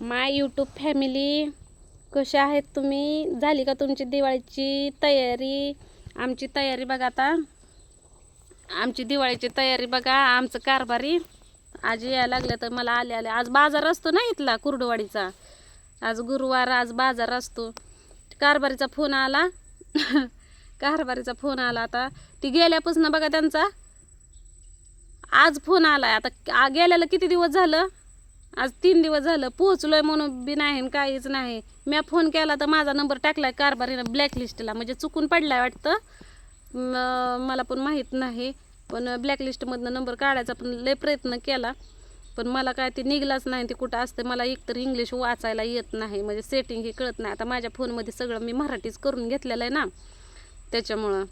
माय YouTube family कशा आहेत तुम्ही? झाली का तुमची दिवाळीची तयारी? आमची तयारी बघा आता. आमची दिवाळीची तयारी बघा आमचं कारभारी. आज यायला लागलं तर मला आले आले. आज बाजार असतो ना इथला कुर्डवाडीचा. आज गुरुवार आज बाजार असतो. कारभारीचा फोन आला. कारभारीचा फोन आला आता. ती गेल्यापासून बघा त्यांचा. आज फोन आला आता गेल्याला किती दिवस झालं? आज तीन दिवस झालं पोहोचलोय म्हणून बी नाही काहीच नाही. मी फोन केला तर माझा नंबर टाकलाय कारभारीनं ब्लॅकलिस्टला म्हणजे चुकून पडलाय वाटतं. मला पण माहीत नाही पण ब्लॅकलिस्टमधनं नंबर काढायचा पण लय प्रयत्न केला. पण मला काय ते निघलाच नाही ते कुठं असते मला एकतर इंग्लिश वाचायला येत नाही म्हणजे सेटिंग हे कळत नाही. आता माझ्या फोनमध्ये सगळं मी मराठीच करून घेतलेलं आहे ना त्याच्यामुळं.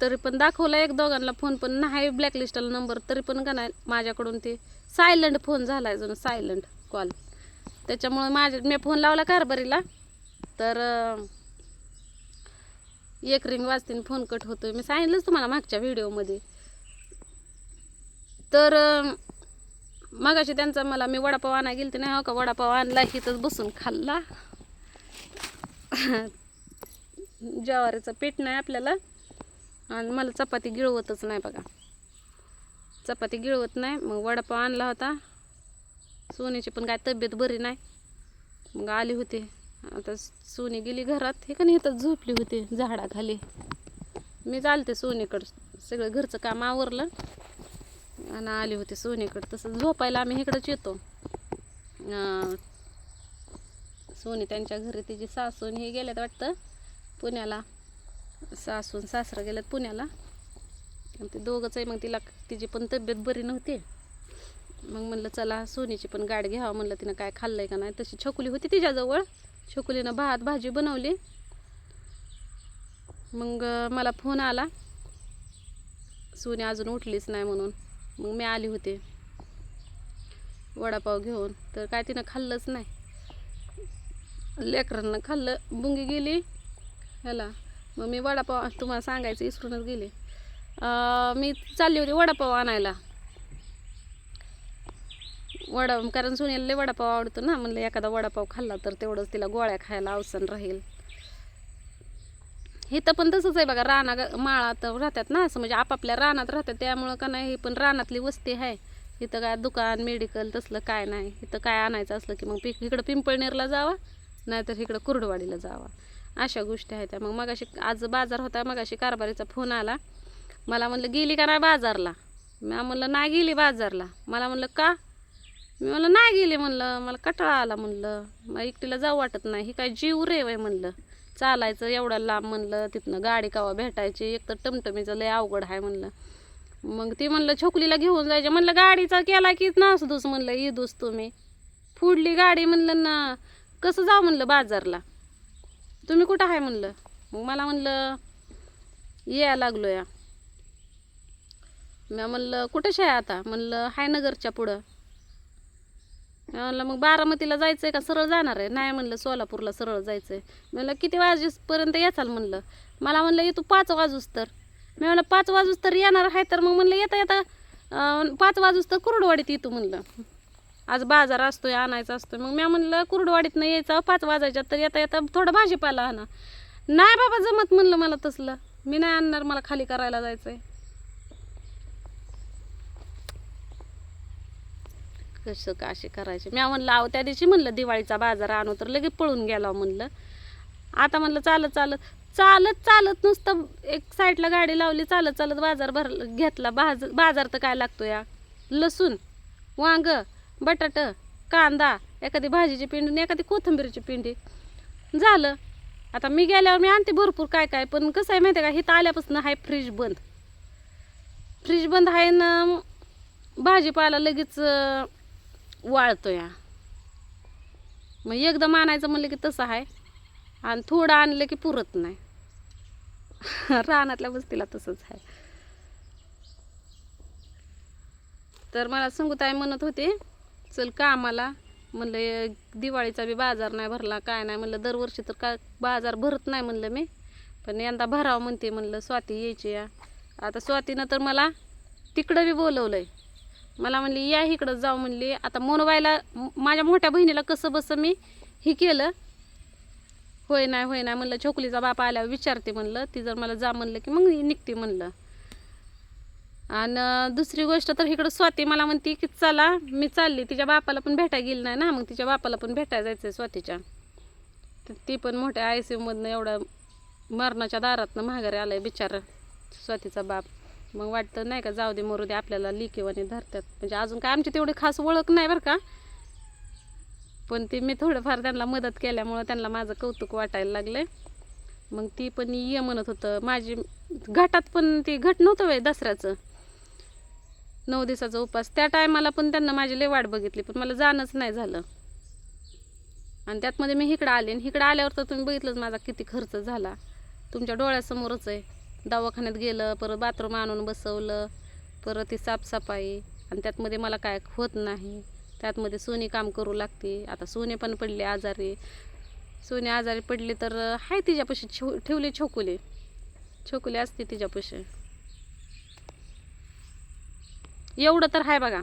तरी पण दाखवला एक दोघांना फोन पण नाही ब्लॅकलिस्टला नंबर तरी पण का नाही माझ्याकडून ते सायलंट फोन झाला आहे जणू सायलंट कॉल त्याच्यामुळे माझ्या मी फोन लावला कारभारीला तर एक रिंग वाजतीन फोन कट होतोय. मी सांगितलंच तुम्हाला मागच्या व्हिडिओमध्ये तर मगाशी त्यांचा मला मी वडापाव आणायला गेलते नाही हो का? वडापाव आणला इथंच बसून खाल्ला. ज्वारीचं पीठ नाही आपल्याला. आणि मला चपाती गिळवतच नाही बघा. चपाती गिळवत नाही. मग वडापाव आणला होता. सोनीची पण काय तब्येत बरी नाही. मग आली होती. आता सोनी गेली घरात. हे का नाही इथं झोपली होती झाडाखाली. मी चालते सोनीकडं. सगळं घरचं काम आवरलं. आणि आली होती सोनीकडं. तसं झोपायला आम्ही इकडंच येतो. सोनी त्यांच्या घरी तिची सासून हे गेल्यात वाटतं पुण्याला. सासून सासरा गेल्यात पुण्याला. आणि ते दोघंच आहे मग तिला तिची पण तब्येत बरी नव्हती. मग म्हणलं चला सोनीची पण गाठ घ्यावं म्हणलं तिनं काय खाल्लंय का नाही. तशी छोकुली होती तिच्याजवळ. छोकुलीनं भात भाजी बनवली. मग मला फोन आला. सोनी अजून उठलीच नाही म्हणून. मग मी आली होते. वडापाव घेऊन. तर काय तिनं खाल्लंच नाही. लेकरांना खाल्लं. बुंगी गेली. ह्याला. मग मी वडापाव तुम्हाला सांगायचं इसरूनच गेले. अं, मी चालली होती वडापाव आणायला. वडा कारण सोन्याला लय वडापाव आवडतो ना म्हणलं एखादा वडापाव खाल्ला तर तेवढंच तिला गोळ्या खायला अवसन राहील. इथं पण तसंच आहे बघा राना माळात राहतात ना असं म्हणजे आपापल्या रानात राहतात त्यामुळं का नाही हे पण रानातली वस्ती आहे. इथं काय दुकान मेडिकल तसलं काय नाही इथं काय आणायचं असलं की मग पिक इकडं पिंपळनेरला जावा नाहीतर इकडं कुर्डवाडीला जावा. अशा गोष्टी आहेत. मग मगाशी आज बाजार होता मगाशी कारभारीचा फोन आला. मला म्हणलं गेली का नाही बाजारला? मी म्हणलं नाही गेली बाजारला. मला म्हणलं का? मी म्हणलं नाही गेली. म्हणलं मला कटाळा आला. म्हणलं मग एकटीला जाऊ वाटत नाही. ही काय जीव रे वय म्हणलं. चालायचं एवढा लांब म्हणलं तिथनं गाडी कावा भेटायची? एक तर टमटमीचं लय अवघड आहे. म्हणलं. मग ती म्हणलं छोकलीला घेऊन जायचं. म्हणलं गाडीचा केला की नासदूस म्हणलं इदूस तुम्ही. फुडली गाडी. म्हणलं ना. कसं जाऊ? म्हणलं बाजारला. तुम्ही कुठं आहे म्हणलं? मग मला म्हणलं यायला लागलो या. मी म्हणलं कुठेच आहे आता? म्हणलं हायनगरच्या पुढं. मी म्हणलं मग बारामतीला जायचं आहे का? सरळ जाणार आहे. नाही म्हणलं सोलापूरला सरळ जायचं आहे म्हणलं किती वाजेपर्यंत येचाल? म्हणलं. मला म्हणलं येतो पाच वाजूस तर. मी म्हणलं पाच वाजूस तर येणार आहे तर. मग म्हणलं येता येता पाच वाजूस तर कुरडवाडीत येतो. म्हणलं. आज बाजार असतोय आणायचा असतोय. मग मी म्हणलं कुरडवाडीतनं यायचं पाच वाजायच्या तर येता येता थोडं भाजीपाला आणा. नाही बाबा जमत म्हणलं मला तसलं. मी नाही आणणार मला खाली करायला जायचं आहे कसं का करायचे? मी म्हणलं आहो त्या दिवशी म्हणलं दिवाळीचा बाजार आणू तर लगेच पळून गेला हो म्हणलं. आता म्हणलं चालत चालत चालत चालत नुसतं एक साईडला गाडी लावली चालत चालत बाजार भर घेतला. बाज बाजार तर काय लागतो या लसूण वांग बटाट कांदा एखादी भाजीची पिंडी आणि एखादी कोथिंबीरची पिंडी. झालं. आता मी गेल्यावर मी आणते भरपूर काय काय पण कसं आहे माहिती आहे का? इथं आल्यापासून आहे फ्रीज बंद. फ्रीज बंद आहे ना भाजीपाला लगेच वाळतो या मग एकदा मानायचं म्हणलं की तसं आहे. आणि थोडं आणलं की पुरत नाही. रानातल्या वस्तीला तसंच आहे. तर मला संगूताई म्हणत होते चल का आम्हाला? म्हणलं दिवाळीचा बी बाजार नाही भरला काय नाही. म्हणलं दरवर्षी तर का बाजार भरत नाही म्हणलं मी. पण यंदा भरावं म्हणते म्हणलं स्वाती यायची या. आता स्वातीनं तर मला तिकडं बी बोलवलं आहे मला म्हणली या इकडं जाऊ म्हणली. आता मोनोबाईला माझ्या मोठ्या बहिणीला कसं बसं मी हे केलं. होय नाही होय नाही म्हणलं छोकलीचा बाप आल्यावर विचारते म्हणलं. ती जर मला जा म्हणलं की मग निघते म्हणलं. आणि दुसरी गोष्ट तर इकडं स्वाती मला म्हणते की चला मी चालली. तिच्या बापाला पण भेटायला गेली नाही ना. मग तिच्या बापाला पण भेटायला जायचं आहे स्वातीच्या. तर ती पण मोठ्या आय सी यूमधनं एवढा मरणाच्या दारातनं महागारी आहे बिचारा स्वातीचा बाप. मग वाटतं नाही का जाऊ दे मरू दे. आपल्याला लिकेवाने धरतात. म्हणजे अजून काय आमची तेवढी खास ओळख नाही बरं का. पण ती मी थोडंफार त्यांना मदत केल्यामुळं त्यांना माझं कौतुक वाटायला लागलं मग ती पण ये म्हणत होतं. माझी घाटात पण ती घट नव्हतं वय दसऱ्याचं. नऊ दिवसाचा उपास. त्या टायमाला पण त्यांना माझी लय वाट बघितली पण मला जाणंच नाही झालं. आणि त्यातमध्ये मी इकडं आले आणि इकडं आल्यावर तर तुम्ही बघितलंच माझा किती खर्च झाला. तुमच्या डोळ्यासमोरच आहे. दवाखान्यात गेलं परत बाथरूम आणून बसवलं परत ती साफसफाई. आणि त्यातमध्ये मला काय होत नाही. त्यातमध्ये सोनी काम करू लागते. आता सोने पण पडले आजारी. सोने आजारी पडले तर आहे तिच्यापाशी छो ठेवले छोकुले. छोकुले असते तिच्यापाशी. एवढं तर आहे बघा.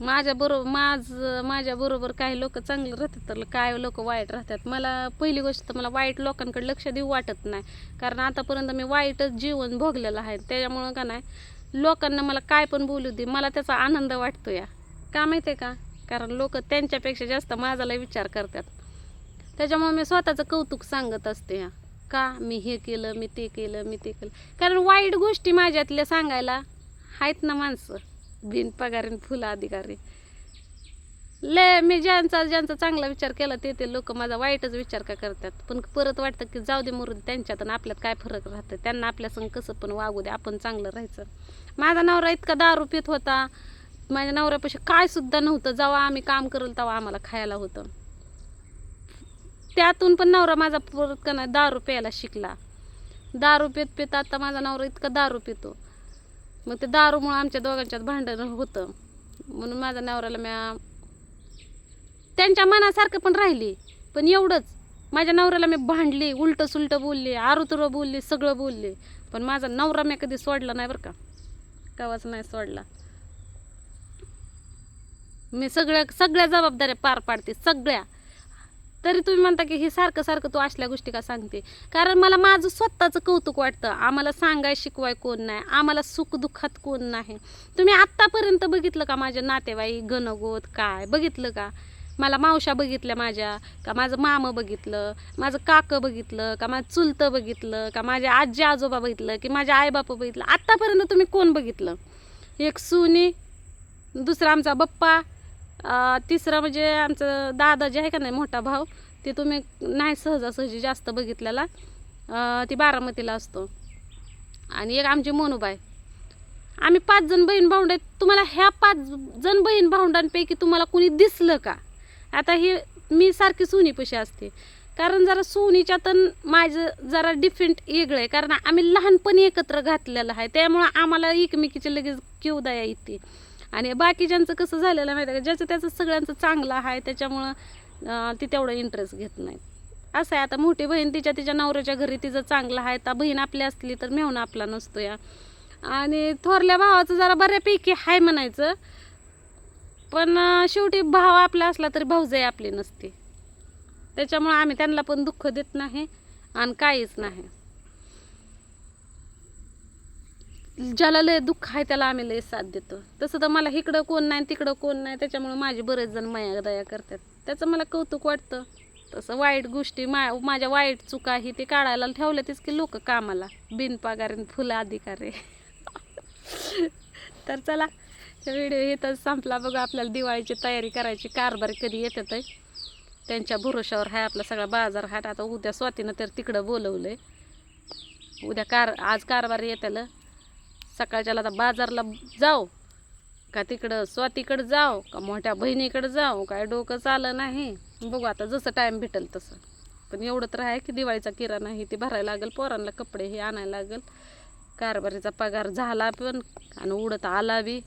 माझ्या बरोबर माझ माझ्या बरोबर काही लोक चांगले राहतात तर काय लोक वाईट राहतात? मला पहिली गोष्ट तर मला वाईट लोकांकडे लक्ष देऊ वाटत नाही. कारण आतापर्यंत मी वाईटच जीवन भोगलेलं आहे. त्याच्यामुळं का नाही लोकांना मला काय पण बोलू दे मला त्याचा आनंद वाटतो या. का माहिती आहे का? कारण लोक त्यांच्यापेक्षा जास्त माझाला विचार करतात. त्याच्यामुळे मी स्वतःचं कौतुक सांगत असते. या का मी हे केलं मी ते केलं मी ते केलं. कारण वाईट गोष्टी माझ्यातल्या सांगायला आहेत ना माणसं. बिन पगारीन फुलं अधिकारी. ले मी ज्यांचा ज्यांचा चांगला विचार केला ते ते लोक माझा वाईटच विचार का करतात? पण परत वाटतं की जाऊ दे मुरुद त्यांच्यात आणि आपल्यात काय फरक राहतं? त्यांना आपल्या संग कसं पण वागू दे आपण चांगलं राहायचं. माझा नवरा इतका दारू पित होता. माझ्या नवऱ्यापाशी काय सुद्धा नव्हतं. जेव्हा आम्ही काम करल तेव्हा आम्हाला खायला होतं. त्यातून पण नवरा माझा परत का नाही दारू प्यायला शिकला. दारू पित पित आता माझा नवरा इतका दारू पितो. मग ते दारूमुळं आमच्या दोघांच्यात भांडण होतं. म्हणून माझ्या नवऱ्याला म्या त्यांच्या मनासारखं पण राहिली. पण एवढंच. माझ्या नवऱ्याला मी भांडली उलटं सुलटं बोलली आरुतुरं बोलली सगळं बोलली. पण माझा नवरा मी कधी सोडला नाही बरं का. कवाच नाही सोडला. मी सगळ्या सगळ्या जबाबदाऱ्या पार पाडते सगळ्या. तरी तुम्ही म्हणता की हे सारखं सारखं तू असल्या गोष्टी का सांगते? कारण मला माझं स्वतःचं कौतुक वाटतं. आम्हाला सांगाय शिकवाय कोण नाही? आम्हाला सुखदुःखात कोण नाही? तुम्ही आत्तापर्यंत बघितलं का माझ्या नातेवाईक गणगोत काय? बघितलं का? मला मावशा बघितल्या माझ्या का माझं मामं बघितलं माझं काकं बघितलं का माझं चुलतं बघितलं का माझ्या आजी आजोबा बघितलं की माझ्या आईबापा बघितलं? आत्तापर्यंत तुम्ही कोण बघितलं? एक सुनी दुसरा आमचा बप्पा तिसरा म्हणजे आमचं दादा जे आहे का नाही मोठा भाऊ ते तुम्ही नाही सहजासहजी जास्त बघितलेला. ती बारामतीला असतो. आणि एक आमची मोनूबाई. आम्ही पाच जण बहीण भाऊंड आहेत. तुम्हाला ह्या पाच जण बहीण भाऊंडांपैकी तुम्हाला कुणी दिसलं का? आता हे मी सारखी सोनीपाशी असते. कारण जरा सोनीच्या तर माझं जरा डिफरंट वेगळं आहे. कारण आम्ही लहानपणी एकत्र घातलेलं आहे. त्यामुळं आम्हाला एकमेकीचे लगेच किवदया येते. आणि बाकीच्यांचं कसं झालेलं माहिती आहे का? ज्याचं त्याचं सगळ्यांचं चांगलं आहे त्याच्यामुळं ती तेवढं इंटरेस्ट घेत नाही. असं आहे. आता मोठी बहीण तिच्या तिच्या नवऱ्याच्या घरी तिचं चांगलं आहे. तर बहीण आपली असली तर मेहून आपला नसतो या. आणि थोरल्या भावाचं जरा बऱ्यापैकी आहे म्हणायचं. पण शेवटी भाव आपला असला तरी भाऊजाई आपली नसते. त्याच्यामुळं आम्ही त्यांना पण दुःख देत नाही आणि काहीच नाही. ज्याला लय दुःख आहे त्याला आम्ही लय साथ देतो. तसं तर मला इकडं कोण नाही तिकडं कोण नाही त्याच्यामुळं माझे बरेच जण माया दया करतात. त्याचं मला कौतुक वाटतं. तसं वाईट गोष्टी मा माझ्या वाईट चुका ही ते काढायला ठेवल्या तेच की लोक कामाला. बिनपगारीन फुलं अधिकारी. तर चला व्हिडिओ येतच संपला. बघा आपल्याला दिवाळीची तयारी करायची. कारभार कधी येतात ते त्यांच्या भरोशावर आहे आपला सगळा बाजार हाट. आता उद्या स्वातीनं तर तिकडं बोलवलं आहे उद्या कार आज कारभार येत्याला सकाळच्याला आता बाजारला जाऊ. का तिकडं स्वातीकडं जाऊ का मोठ्या बहिणीकडं जाऊ काय डोकं चालं नाही. बघू आता जसं टाईम भेटेल तसं. पण एवढं तर आहे की दिवाळीचा किराणा ही ते भरायला लागेल पोरांना कपडे हे आणायला लागेल. कारभारीचा पगार झाला पण आणि उडत आला बी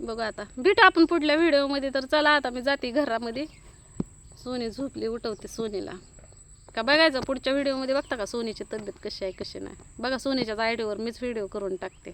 बघू आता. भेटू आपण पुढल्या व्हिडिओमध्ये तर चला आता मी जाते घरामध्ये. सोनी झोपली उठवते सोनीला. का बघायचं पुढच्या व्हिडिओमध्ये बघता का सोनीची तब्येत कशी आहे कशी नाही? बघा सोनीच्याच आयडीवर मीच व्हिडिओ करून टाकते.